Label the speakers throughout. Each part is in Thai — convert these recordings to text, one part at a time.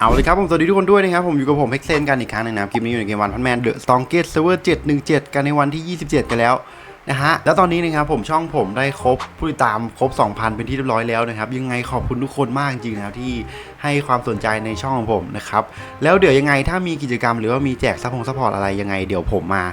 Speaker 1: เอาเลยครับผมสวัสดีทุกคนด้วยนะครับผมอยู่กับผมเพ็กเซนกันอีกครั้งหนึงนะครับคลิปนี้อยู่ในเกมวันพันแมนเดอะสตองเกตเซิร์ฟเวอร์717กันในวันที่ 27 กันแล้วนะฮะแล้วตอนนี้นะครับผมช่องผมได้ครบผู้ติดตามครบ 2,000 เป็นที่เรียบร้อยแล้วนะครับยังไงขอบคุณทุกคนมากจริงๆนะที่ให้ความสนใจในช่องของผมนะครับแล้วเดี๋ยวยังไงถ้ามีกิจกรรมหรือว่ามีแจกซัพพงซัพพอร์ตอะไรยังไงเดี๋ยวผมมา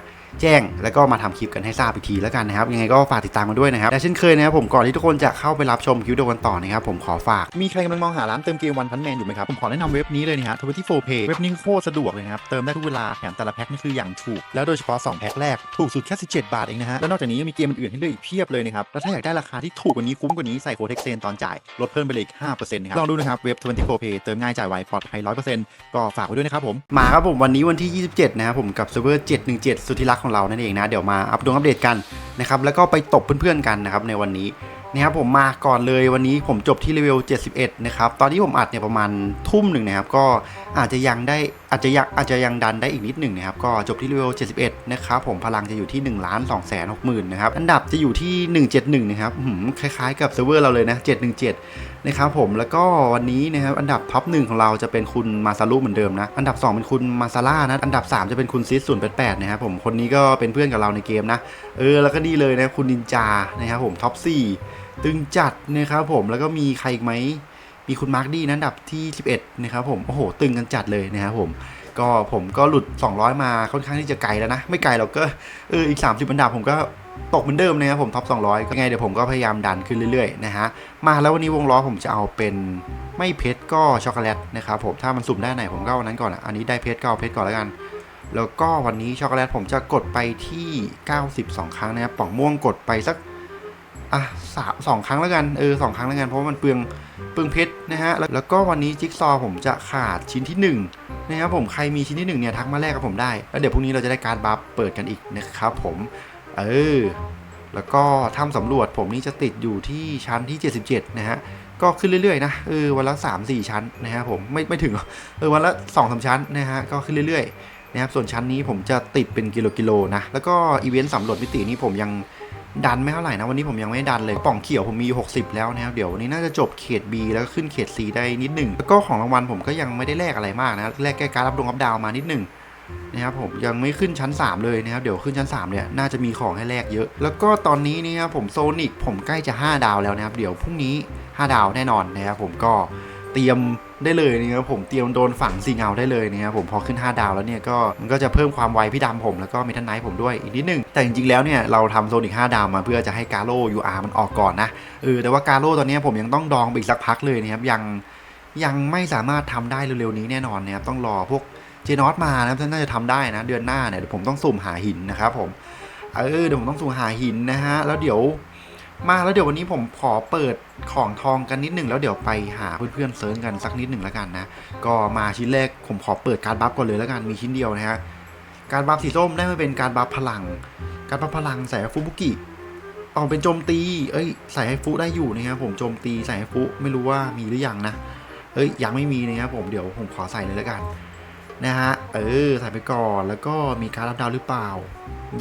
Speaker 1: แจ้ง แล้วก็มาทำคลิปกันให้ทราบอีกทีแล้วกันนะครับ ยังไงก็ฝากติดตามกันด้วยนะครับและเช่นเคยนะครับผมก่อนที่ทุกคนจะเข้าไปรับชมคลิปเดียวกันต่อนะครับผมขอฝาก
Speaker 2: มีใครกำลังมองหาร้านเติมเกมวันพันแมนอยู่ไหมครับผมขอแนะนำเว็บนี้เลยนะฮะทวิตที่โฟเพย์เว็บนี้โคตรสะดวกเลยนะครับเติมได้ทุกเวลาแถมแต่ละแพ็คนี่คืออย่างถูกแล้วโดยเฉพาะ2แพ็คแรกถูกสุดแค่17 บาทเองนะฮะแล้วนอกจากนี้ยังมีเกมอื่นๆให้เลือกอีกเพียบเลยนะครับแล้วถ้าอยากได้ราคาที่ถูกกว่านี้คุ้มกว่านี้ใส่โค้ดเท็กเซนตอนจ่ายลดเพิ่มไปเลยอีก5%นะครับลองดูนะครับเว็บ24 Pay เติมง่ายจ่ายไวปลอดภัย100%ก็ฝากไว้ด้วยนะครับผม
Speaker 1: มาครับผมวันนี้วันที่ 27 นะครับผมกับเซิร์ฟเวอร์717 สุดที่รักของเรานั่นเองนะเดี๋ยวมาอัปดงอัปเดตกันนะครับแล้วก็ไปตบเพื่อนๆกันนะครับในวันนี้นะครับผมมาก่อนเลยวันนี้ผมจบที่เลเวล 71 นะครับ ตอนที่ผมอัดเนี่ยประมาณทุ่มหนึ่งนะครับ ก็อาจจะยังได้อาจจะยังอาจจะยังดันได้อีกนิดหนึ่งนะครับ ก็จบที่เลเวล71 นะครับ ผมพลังจะอยู่ที่1ล้าน2แสน6หมื่นนะครับ อันดับจะอยู่ที่ 171 นะครับคล้ายๆกับเซิร์ฟเวอร์เราเลยนะ 717 นะครับผมแล้วก็วันนี้นะครับ อันดับท็อปหนึ่งของเราจะเป็นคุณมาซารุเหมือนเดิมนะ อันดับ 2 เป็นคุณมาซาร่านะ อันดับ 3 จะเป็นคุณซิสศูนย์แปดนะครับผมคนนี้ก็เป็นเพื่อนกับเราในเกมนะ เออแล้วก็นี่เลยนะคุณนินจานะครับผมท็อป4ตึงจัดนะครับผมแล้วก็มีใครอีกไหม มีคุณมาร์คดี้นะอันดับที่ 11 นะครับผม โอ้โห ตึงกันจัดเลยนะครับผม ก็ผมก็หลุด 200 มาค่อนข้างที่จะไกลแล้วนะ ไม่ไกลหรอกก็เอออีก 30อันดับผมก็ตกเหมือนเดิมนะครับผมท็อป 200 ก็ไงเดี๋ยวผมก็พยายามดันขึ้นเรื่อยๆนะฮะ มาแล้ววันนี้วงล้อผมจะเอาเป็นไม่เพชรก็ช็อกโกแลตนะครับผม ถ้ามันสุ่มได้ไหนผมก็อาวันนั้นก่อนอะ อันนี้ได้เพชรก็เอาเพชรก่อนแล้วกัน แล้วก็วันนี้ช็อกโกแลตผมจะกดไปที่ 92 ครั้งนะครับ ป่องม่วงกดไปสัก อะสามสองครั้งแล้วกันเออสองครั้งแล้วกันเพราะว่ามันเปลืองเปลืองเพชรนะฮะแล้วก็วันนี้จิ๊กซอผมจะขาดชิ้นที่หนึ่งนะครับผมใครมีชิ้นที่หนึ่งเนี่ยทักมาแลกกับผมได้แล้วเดี๋ยวพรุ่งนี้เราจะได้การดบัฟเปิดกันอีกนะครับผมเออแล้วก็ทำสำรวจผมนี่จะติดอยู่ที่ชั้นที่ 77 นะฮะก็ขึ้นเรื่อยๆนะเออวันละ 3 4 ชั้นนะฮะผมไม่ไม่ถึงเออวันละ2อสชั้นนะฮะก็ขึ้นเรื่อยๆนะครับส่วนชั้นนี้ผมจะติดเป็นกิโลกิโลนะแล้วก็อีเวนต์สำรวจมิตินี่ผมยัง ดันไม่เท่าไหร่นะวันนี้ผมยังไม่ดันเลยป่องเขียวผมมีอยู่60 แล้วนะครับเดี๋ยววันนี้น่าจะจบเขต B แล้วก็ขึ้นเขต C ได้นิดหนึ่งแล้วก็ของรางวัลผมก็ยังไม่ได้แลกอะไรมากนะแลกแค่การรับดวงรับดาวมานิดหนึ่งนะครับผมยังไม่ขึ้นชั้น 3 เลยนะครับเดี๋ยวขึ้นชั้น3เนี่ยน่าจะมีของให้แลกเยอะ แล้วก็ตอนนี้นี่ครับผมโซนิกผมใกล้จะ 5 ดาวแล้วนะครับเดี๋ยวพรุ่งนี้ 5 ดาวแน่นอนนะครับผมก็ เตรียมได้เลยนะครับผมเตรียมโดนฝังสีเงาได้เลยนะครับผมพอขึ้น 5 ดาวแล้วเนี่ยก็มันก็จะเพิ่มความไวพี่ดำผมแล้วก็เมทันไนท์ผมด้วยอีกนิดนึง แต่จริงๆแล้วเนี่ยเราทำโซนิก5ดาวมาเพื่อจะให้กาโร่ UR มันออกก่อนนะเออแต่ว่ากาโร่ตอนนี้ผมยังต้องดองไปอีกสักพักเลยนะครับยังยังไม่สามารถทำได้เร็วๆนี้แน่นอนนะครับต้องรอพวกเจนอสมานะครับน่าจะทำได้นะเดือนหน้าเนี่ยเดี๋ยวผมต้องสุ่มหาหินนะครับผมเออเดี๋ยวผมต้องสุ่มหาหินนะฮะแล้วเดี๋ยวมาแล้วเดี๋ยววันนี้ผมขอเปิด ของทองกันนิดหนึ่งแล้วเดี๋ยวไปหาเพื่อนๆเซิร์ชกันสักนิดหนึ่งแล้วกันนะ ก็มาชิ้นแรกผมขอเปิดการบัฟก่อนเลยแล้วกันมีชิ้นเดียวนะฮะการบัฟสีส้มได้มาเป็นการบัฟพลัง การบัฟพลังใส่ฟุบุกิออกเป็นโจมตี เอ้ย ใส่ให้ฟุได้อยู่นะครับผมโจมตีใส่ให้ฟุไม่รู้ว่ามีหรือยังนะ เอ้ยยังไม่มีนะครับผมเดี๋ยวผมขอใส่เลยแล้วกันนะฮะ เออใส่ไปก่อนแล้วก็มีการรับดาวหรือเปล่า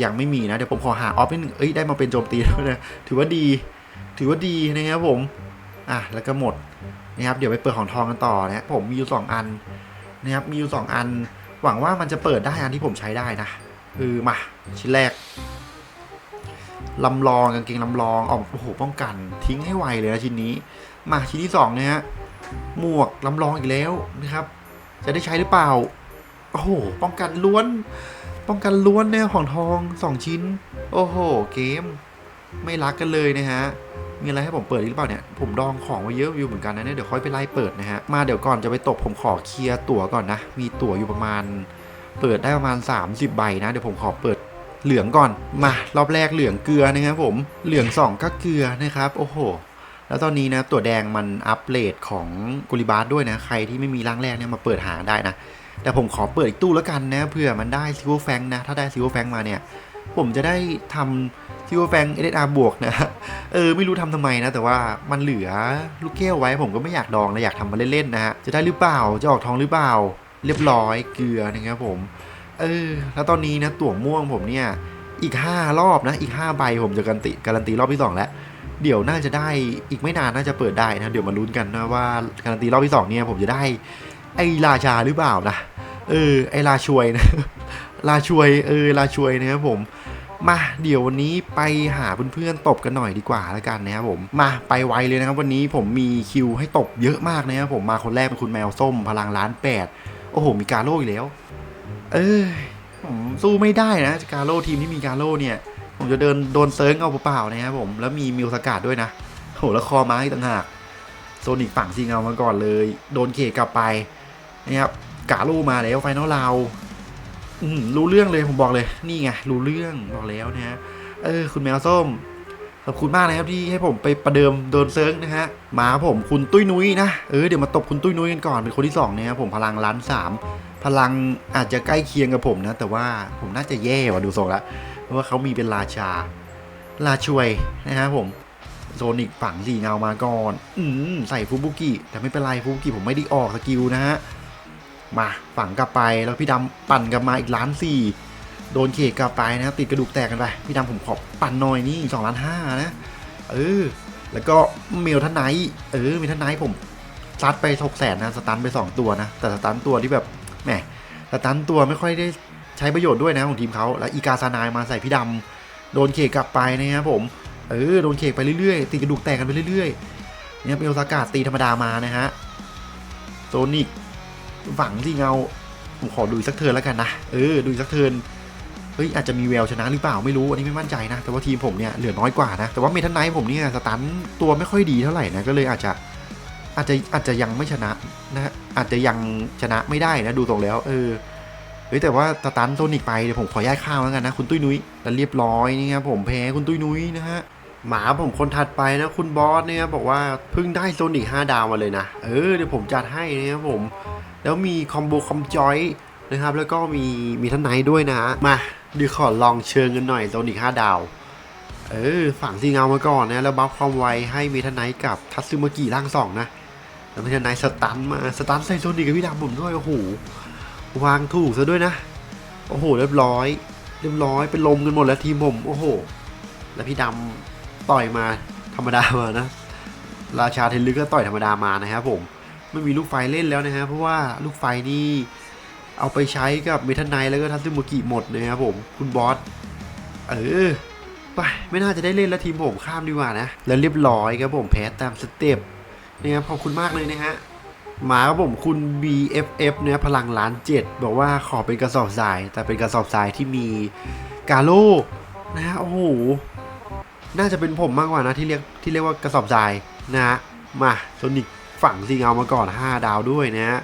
Speaker 1: ยังไม่มีนะเดี๋ยวผมขอหาออฟนิดนึงเอ้ยได้มาเป็นโจมตีแล้วนะถือว่าดี ถือว่าดีนะครับผม อะแล้วก็หมดนะครับ เดี๋ยวไปเปิดของทองกันต่อนะผมมีอยู่ 2 อันนะครับมีอยู่ 2 อัน หวังว่ามันจะเปิดได้อันที่ผมใช้ได้นะคือมาชิ้นแรกลำลองกางเกงลำลองออกโอ้โหป้องกัน ทิ้งให้ไวเลยนะชิ้นนี้ มาชิ้นที่สองนะฮะหมวกลำลองอีกแล้วนะครับ จะได้ใช้หรือเปล่าโอ้โหป้องกันล้วน ป้องกันล้วนเนี่ยของทองสองชิ้น โอ้โห เกม ไม่รักกันเลยนะฮะมีอะไรให้ผมเปิดอีกหรือเปล่าเนี่ย ผมดองของไว้เยอะอยู่เหมือนกันนะเนี่ยเดี๋ยวค่อยไปไล่เปิดนะฮะ มาเดี๋ยวก่อนจะไปตบผมขอเคลียร์ตั๋วก่อนนะ มีตั๋วอยู่ประมาณ เปิดได้ประมาณ 30 ใบนะ เดี๋ยวผมขอเปิดเหลืองก่อน มารอบแรกเหลืองเกลือนะครับผม เหลืองสองก็เกลือนะครับ โอ้โห แล้วตอนนี้นะตัวแดงมันอัปเกรดของกุลิบาสด้วยนะ ใครที่ไม่มีร่างแรกเนี่ยมาเปิดหาได้นะ แต่ผมขอเปิดอีกตู้แล้วกันนะเผื่อมันได้ซิวแฟงนะ ถ้าได้ซิวแฟงมาเนี่ย ผมจะได้ทำซิลเวอแฟงเอเดอาบวกนะ เออ ไม่รู้ทำทำไมนะ แต่ว่ามันเหลือลูกแก้วไว้ผมก็ไม่อยากดองเลยอยากทำมาเล่นๆนะฮะ จะได้หรือเปล่า จะออกทองหรือเปล่า เรียบร้อยเกลือนะครับผม เออ แล้วตอนนี้นะตั๋วม่วงผมเนี่ยอีก 5 รอบนะ อีก 5 ใบผมจะการันตีการันตีรอบที่ 2 แล้ว เดี๋ยวน่าจะได้อีกไม่นานน่าจะเปิดได้นะ เดี๋ยวมาลุ้นกันนะว่าการันตีรอบที่ 2 เนี่ยผมจะได้ไอราชาหรือเปล่านะ เออ ไอราชวยนะ ราชวย เออ ราชวยนะครับผม มาเดี๋ยววันนี้ไปหาเพื่อนๆตบกันหน่อยดีกว่าแล้วกันนะครับผมมาไปไวเลยนะครับวันนี้ผมมีคิวให้ตบเยอะมากนะครับผมมาคนแรกเป็นคุณแมวส้มพลังล้านแปดโอ้โหมีกาโร่อีกแล้ว เออผมสู้ไม่ได้นะกาโร่ทีมที่มีกาโร่เนี่ย ผมจะเดินโดนเซิร์งเอาเปล่าๆนะครับผมแล้วมีมิวสกัดด้วยนะโหแล้วคอไม้ต่างหากโซนิกฝั่งซีเงามาก่อนเลย โดนเขกลับไปนะครับกาโร่มาแล้วไฟนอลเราว รู้เรื่องเลยผมบอกเลย นี่ไงรู้เรื่องบอกแล้วนะฮะเออ คุณแมวส้มขอบคุณมากนะครับที่ให้ผมไปประเดิมโดนเซิร์งนะฮะมาผมคุณตุ้ยนุ้ยนะเออเดี๋ยวมาตบคุณตุ้ยนุ้ยกันก่อนเป็นคนที่สองนะครับผมพลังล้านสามพลังอาจจะใกล้เคียงกับผมนะ แต่ว่าผมน่าจะแย่ว่ะดูทรงละเพราะว่าเขามีเป็นราชา ราชวยนะครับผมโซนิกฝังสีเงามาก่อน อืมใส่ฟูบุกิแต่ไม่เป็นไรฟูบุกิผมไม่ได้ออกสกิลนะฮะ มาฝังกลับไปแล้วพี่ดำปั่นกลับมาอีกล้านสี่โดนเขกกลับไปนะครับติดกระดูกแตกกันไปพี่ดำผมขอปั่นหน่อยนี่สองล้านห้านะเออแล้วก็เมลทนไนเออเมลทนไนผมซัดไปหกแสนนะสตันไปสองตัวนะ แต่สตันตัวที่แบบแหมสตันตัวไม่ค่อยได้ใช้ประโยชน์ด้วยนะของทีมเขาแล้วอีกาซานายมาใส่พี่ดำโดนเคกกลับไปนะครับผมเออโดนเคกไปเรื่อยๆตีกระดูกแตกกันไปเรื่อยๆเนี่ยเป็นโอซากาตีธรรมดามานะฮะโซนิก ฝังที่เงา ผมขอดูอีกสักเทินแล้วกันนะ เออ ดูอีกสักเทินเฮ้ยอาจจะมีแววชนะหรือเปล่าไม่รู้ อันนี้ไม่มั่นใจนะ แต่ว่าทีมผมเนี่ยเหลือน้อยกว่านะ แต่ว่าเมทันไนท์ผมเนี่ยสตันตัวไม่ค่อยดีเท่าไหร่นะ ก็เลยอาจจะอาจจะอาจจะยังไม่ชนะนะอาจจะยังชนะไม่ได้นะดูตรงแล้ว เออเฮ้ยแต่ว่าสตันโซนิกไปเดี๋ยวผมขอย้ายข้าวแล้วกันนะคุณตุ้ยนุ้ยแล้วเรียบร้อยนี่ครับผมแพ้คุณตุ้ยนุ้ยนะฮะหมาผมคนถัดไปนะคุณบอสเนี่ยบอกว่าเพิ่งได้โซนิก5ดาวมาเลยนะเออเดี๋ยวผมจัดให้นะครับผม แล้วมีคอมโบคอมจอยนะครับ แล้วก็มีมีท่านไนด้วยนะ มาดีขอลองเชิญกันหน่อยโซนิก5ดาว เออฝั่งซีเงามาก่อนนะ แล้วบัฟความไวให้มีท่านไนกับทัตซึมากิร่างสองนะแล้วมีท่านไนสตันมาสตันใส่โซนิกกับพี่ดำผมด้วยโอ้โหวางถูกซะด้วยนะ โอ้โหเรียบร้อย เรียบร้อยเป็นลมกันหมดแล้วทีมผมโอ้โห แล้วพี่ดำต่อยมาธรรมดามานะ ราชาเทนลึกก็ต่อยธรรมดามานะครับผม ไม่มีลูกไฟเล่นแล้วนะฮะเพราะว่าลูกไฟนี่เอาไปใช้กับเมทันไนแล้วก็ทัตซึมุกิหมดนะครับผมคุณบอสเออไปไม่น่าจะได้เล่นแล้วทีมผมข้ามดีกว่านะ แล้วเรียบร้อยครับผมแพ้ตามสเต็ปนะครับขอบคุณมากเลยนะฮะหมาครับผมคุณ BFF เนี่ยพลังล้านเจ็ดบอกว่าขอเป็นกระสอบทราย แต่เป็นกระสอบทรายที่มีกาโลนะฮะโอ้โหน่าจะเป็นผมมากกว่านะที่เรียกที่เรียกว่ากระสอบทรายนะฮะมาโซนิก ฝั่งซีเงามาก่อน 5 ดาวด้วยนะฮะ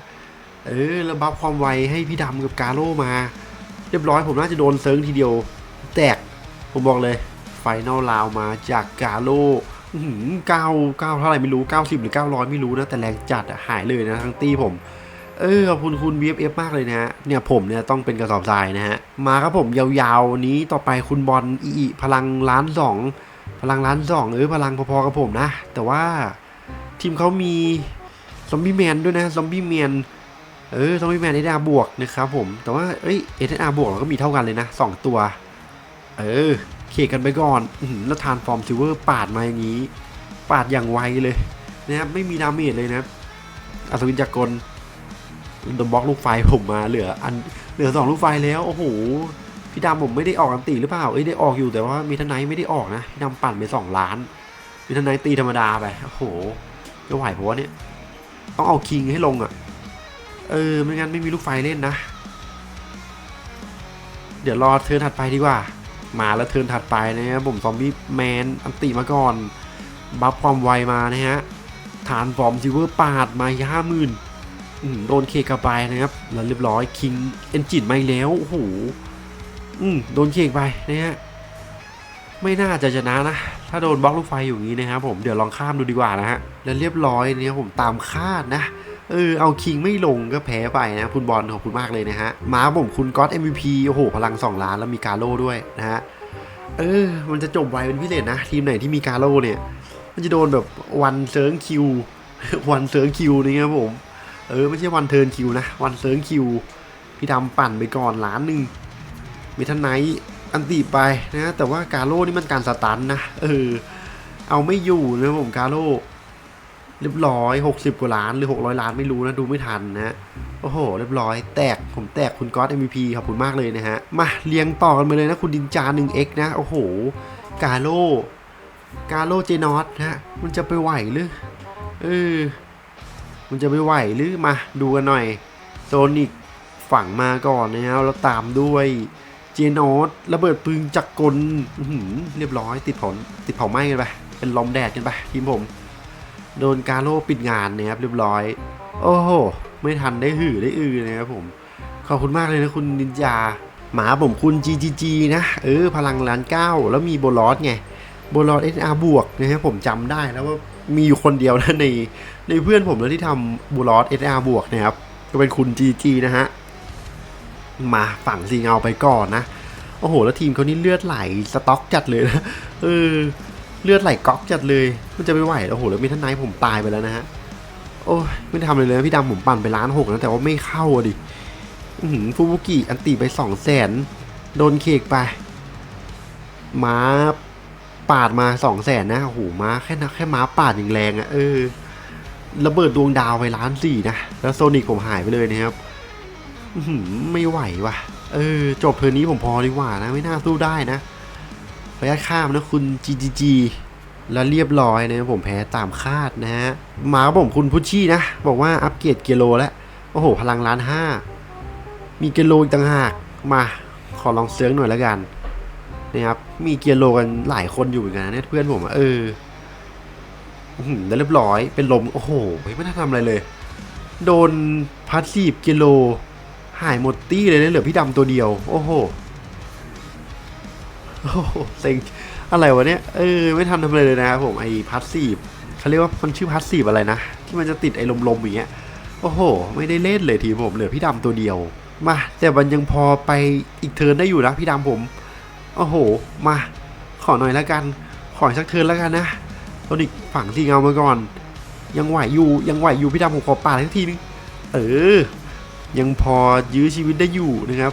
Speaker 1: เออแล้วบัฟความไวให้พี่ดำกับกาโลมา เรียบร้อยผมน่าจะโดนเซิร์งทีเดียว แตกผมบอกเลยไฟนอลลาวมาจากกาโลอื้อหือเก้าเก้าเท่าไหร่ไม่รู้ 90 หรือ 900 ไม่รู้นะ แต่แรงจัดอะหายเลยนะทั้งตีผม เออขอบคุณคุณ BFF มากเลยนะฮะเนี่ยผมเนี่ยต้องเป็นกระสอบทรายนะฮะ มาครับผมยาวๆนี้ต่อไปคุณบอลอีพลังล้านสองพลังล้านสองเออพลังพอๆกับผมนะ แต่ว่า ทีมเขามีซอมบี้แมนด้วยนะซอมบี้แมนเออซอมบี้แมนเอเดอาบวกนะครับผม แต่ว่าเอ้ยเอเดอาบวกเราก็มีเท่ากันเลยนะสองตัว เออเคกันไปก่อนอแล้วทานฟอร์มซิเวอร์ปาดมาอย่างนี้ ปาดอย่างไวเลยนะครับไม่มีดาเมจเลยนะอัศวินจักรกลโดนบล็อกลูกไฟผมมาเหลือ อันเหลือสองลูกไฟแล้วโอ้โหพี่ดำผมไม่ได้ออกอันตีหรือเปล่าเอ้ยได้ออกอยู่แต่ว่ามีทนายไม่ได้ออกนะพี่ดำปั่นไปสองล้านมีทนายตีธรรมดาไปโอ้โห จะไหวเพราะว่าเนี่ย ต้องเอาคิงให้ลงอะ่ะ เออ ไม่งั้นไม่มีลูกไฟเล่นนะ เดี๋ยวรอเทิร์นถัดไปดีกว่า มาแล้วเทิร์นถัดไปนะครับผมซอมบี้แมนอันติมาก่อน บัฟความไวมานะฮะ ฐานฟอร์มซิเวอร์ปาดมาห้าหมื่นโดนเคกกลับไปนะครับ แล้วเรียบร้อยคิงเอนจินมาอีกแล้ว โอ้โห อืม โดนเคกไปนะฮะ ไม่น่าจะชนะนะ ถ้าโดนบล็อกลูกไฟอยู่งนี้นะครับผมเดี๋ยวลองข้ามดูดีกว่านะฮะแล้วเรียบร้อยเนี่ยผมตามคาดนะเออเอาคิงไม่ลงก็แพ้ไปนะ คุณบอลขอบคุณมากเลยนะฮะมาผมคุณก๊อต MVP โอ้โห พลัง 2 ล้านแล้วมีกาโร่ด้วยนะฮะเออ มันจะจบไวเป็นพิเศษนะ ทีมไหนที่มีกาโร่เนี่ย มันจะโดนแบบวันเซิร์งคิว วันเซิร์งคิวนี่ครับผม เออ ไม่ใช่วันเทิร์นคิวนะ วันเซิร์งคิว พี่ดำปั่นไปก่อนล้านหนึ่งมีท่านไนท์ อันตีไปนะแต่ว่ากาโร่นี่มันการสตันนะเออเอาไม่อยู่นะผมกาโร่เรียบร้อย60 กว่าล้านหรือ 600 ล้านไม่รู้นะดูไม่ทันนะโอ้โห เรียบร้อย แตกผมแตกคุณก๊อต MVP ขอบคุณมากเลยนะฮะ มาเรียงต่อกันไปเลยนะ คุณดินจา 1x นะ โอ้โห กาโลกาโลเจนอสนะมันจะไปไหวหรือเออมันจะไปไหวหรือมาดูกันหน่อยโซนิกฝังมาก่อนนะครับแล้วตามด้วย จนอสระเบิดปืนจักรกลเรียบร้อยติดเผาติดเผาไหม้กันไปเป็นลมแดดกันไปทีมผม โดนกาโลปิดงานนะครับเรียบร้อย โอ้โห ไม่ทันได้หือได้อือนะครับผม ขอบคุณมากเลยนะคุณนินจา หมาผมคุณ GGG นะ เออ พลังล้านเก้าแล้วมีโบลอสไงโบลอส SR บวกนะครับผมจำได้แล้วว่ามีอยู่คนเดียวนะในในเพื่อนผมนะที่ทำโบลอส SR บวกนะครับก็เป็นคุณ GG นะฮะ มาฝั่งซีเงาไปก่อนนะ โอ้โห แล้วทีมเขานี่เลือดไหลสต็อกจัดเลยนะเออเลือดไหลก๊อกจัดเลย มันจะไม่ไหวโอ้โห แล้วมีท่านนายผมตายไปแล้วนะฮะโอ้ยไม่ทำอะไรเลยนะพี่ดำผมปั่นไปล้านหกนะแต่ว่าไม่เข้าอะดิฟูบุกิอันตีไปสองแสนโดนเคกไปม้าปาดมาสองแสนนะโอ้โหม้าแค่นะแค่ม้าปาดอย่างแรงอะเออระเบิดดวงดาวไปล้านสี่นะแล้วโซนิกผมหายไปเลยนะครับ ไม่ไหวว่ะ เออ จบเทอร์นี้ผมพอดีกว่านะ ไม่น่าสู้ได้นะขออนุญาตข้ามนะคุณ GGG แล้วเรียบร้อยนะผมแพ้ตามคาดนะฮะมาผมคุณพุชชี่นะ บอกว่าอัปเกรดเกโลแล้ว โอ้โห พลังล้านห้า มีเกโลอีกต่างหาก มา ขอลองเซิร์งหน่อยแล้วกันนะครับมีเกโลกันหลายคนอยู่เหมือนกันนะเนี่ยเพื่อนผมเอออื้อหือแล้วเรียบร้อยเป็นลม โอ้โหไม่ได้ทำอะไรเลย โดนพัสซีฟเกโล หายหมดตี้เลยนะเหลือพี่ดำตัวเดียว โอ้โหโอ้โหเซ็งอะไรวะเนี่ยเออไม่ทำทำอะไรเลยนะครับผมไอ้พัสซีฟเขาเรียกว่ามันชื่อพัสซีฟอะไรนะ ที่มันจะติดไอ้ลมๆอย่างเงี้ยโอ้โห ไม่ได้เล่นเลยทีผมเหลือพี่ดำตัวเดียว มาแต่มันยังพอไปอีกเทิร์นได้อยู่นะพี่ดำผม โอ้โห มา ขอหน่อยแล้วกัน ขออีกสักเทิร์นแล้วกันนะโทนิกฝังสีเงามาก่อน ยังไหวอยู่ยังไหวอยู่พี่ดำผมขอปาดสักทีนึงเออ ยังพอยื้อชีวิตได้อยู่นะครับ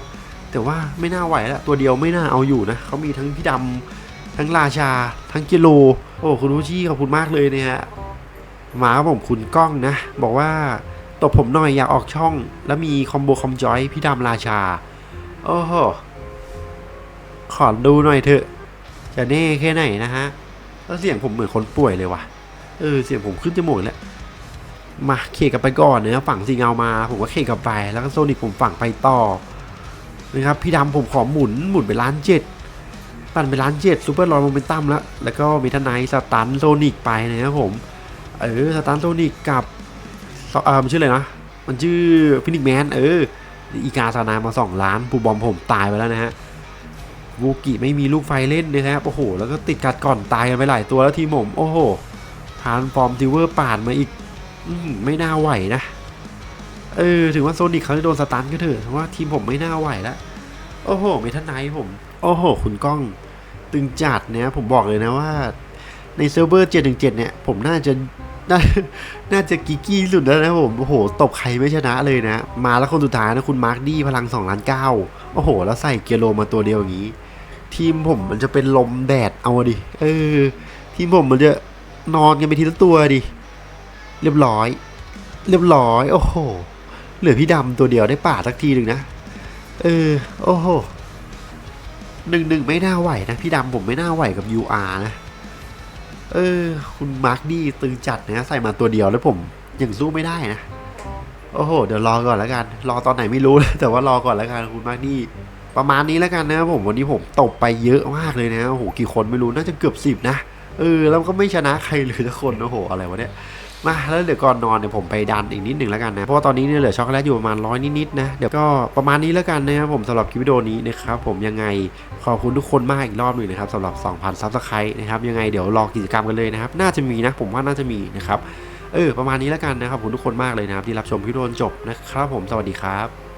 Speaker 1: แต่ว่าไม่น่าไหวแล้วตัวเดียวไม่น่าเอาอยู่นะเขามีทั้งพี่ดำทั้งราชา ทั้งกิโล โอ้คุณผู้ชี่ขอบคุณมากเลยเนี่ยฮะมาบผมคุณกล้องนะ บอกว่าตบผมหน่อยอยากออกช่อง แล้วมีคอมโบคอมจอยพี่ดำราชา โอ้โหขอดูหน่อยเถอะ จะแน่แค่ไหนนะฮะแล้วเสียงผมเหมือนคนป่วยเลยว่ะเออเสียงผมขึ้นจมูกแล้ว มาเคกลับไปก่อนเนื้อะฝั่งสีเงามาผมก็เคกลับไป แล้วก็โซนิกผมฝั่งไปต่อนะครับพี่ดำผมขอหมุนหมุนไปล้านเจ็ดปั่นไปล้านเจ็ดซูเปอร์ลอยโมเมนตัมแล้วแล้วก็มีทนายสตันโซนิกไปนะครับผมเออสตันโซนิกกับเออมันชื่ออะไรนะมันชื่อฟินิกแมนเอออีกาสนามาสองล้านปูบอมผมตายไปแล้วนะฮะวูกิไม่มีลูกไฟเล่นนะครับโอ้โห แล้วก็ติดกัดก่อนตายกันไปหลายตัวแล้วทีมผมโอ้โหทานฟอร์มทิวเวอร์ป่านมาอีก ไม่น่าไหวนะ เออ ถึงว่าโซนิกเขาจะโดนสตันก็เถอะเพราะว่าทีมผมไม่น่าไหวแล้ว โอ้โห เมทันไนท์ผม โอ้โห คุณก้อง ตึงจัดเนี่ย ผมบอกเลยนะว่า ในเซิร์ฟเวอร์717เจ็ดเนี่ย ผมน่าจะน่าน่าจะกิกกี้ที่สุดแล้วนะผม โอ้โห ตบใครไม่ชนะเลยนะ มาแล้วคนสุดท้ายนะคุณมาร์คดี้พลัง2ล้าน9โอ้โห แล้วใส่เกียร์โลมาตัวเดียวอย่างนี้ ทีมผมมันจะเป็นลมแดดเอาดิ เออ ทีมผมมันจะนอนกันไปทีละตัวดิ เรียบร้อย เรียบร้อย โอ้โห เหลือพี่ดำตัวเดียวได้ป่าสักทีหนึ่งนะ เออ โอ้โหหนึ่งหนึ่งไม่น่าไหวนะ พี่ดำผมไม่น่าไหวกับ UR นะ เออ คุณมาร์คดี้ตึงจัดนะ ใส่มาตัวเดียวแล้วผมยังสู้ไม่ได้นะ โอ้โห เดี๋ยวรอก่อนแล้วกัน รอตอนไหนไม่รู้แต่ว่ารอก่อนแล้วกันคุณมาร์คดี้ประมาณนี้แล้วกันนะผมวันนี้ผมตบไปเยอะมากเลยนะโอ้โหกี่คนไม่รู้น่าจะเกือบสิบนะเออแล้วก็ไม่ชนะใครเลยทุกคนโอ้โหอะไรวะเนี่ย มาแล้วเดี๋ยวก่อนนอนเนี่ยผมไปดันอีกนิดหนึ่งแล้วกันนะ เพราะว่าตอนนี้เนี่ยเหลือช็อกโกแลตอยู่ประมาณร้อยนิดๆนะเดี๋ยวก็ประมาณนี้แล้วกันนะครับผมสำหรับคลิปวิดีโอนี้นะครับผมยังไงขอบคุณทุกคนมากอีกรอบหนึ่งนะครับสำหรับ 2,000ซับสไครต์นะครับยังไงเดี๋ยวรอกิจกรรมกันเลยนะครับ น่าจะมีนะผมว่าน่าจะมีนะครับเออประมาณนี้แล้วกันนะครับขอบคุณทุกคนมากเลยนะครับที่รับชมคลิปวิดีโอจบนะครับผมสวัสดีครับ